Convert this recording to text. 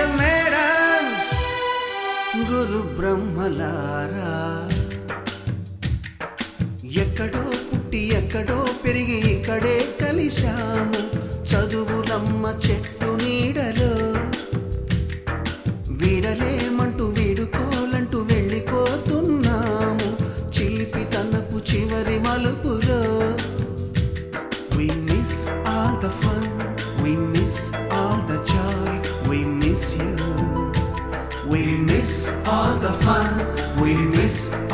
Dear madams గురు బ్రహ్మలారా. ఎక్కడో పుట్టి ఎక్కడో పెరిగి ఇక్కడే కలిశాము. చదువులమ్మ చెట్టు నీడలో. వీడలేమంటూ వీడుకోలంటూ వెళ్ళిపోతున్నాము. చిలిపి తనకు చివరి మలుపు We miss all the fun,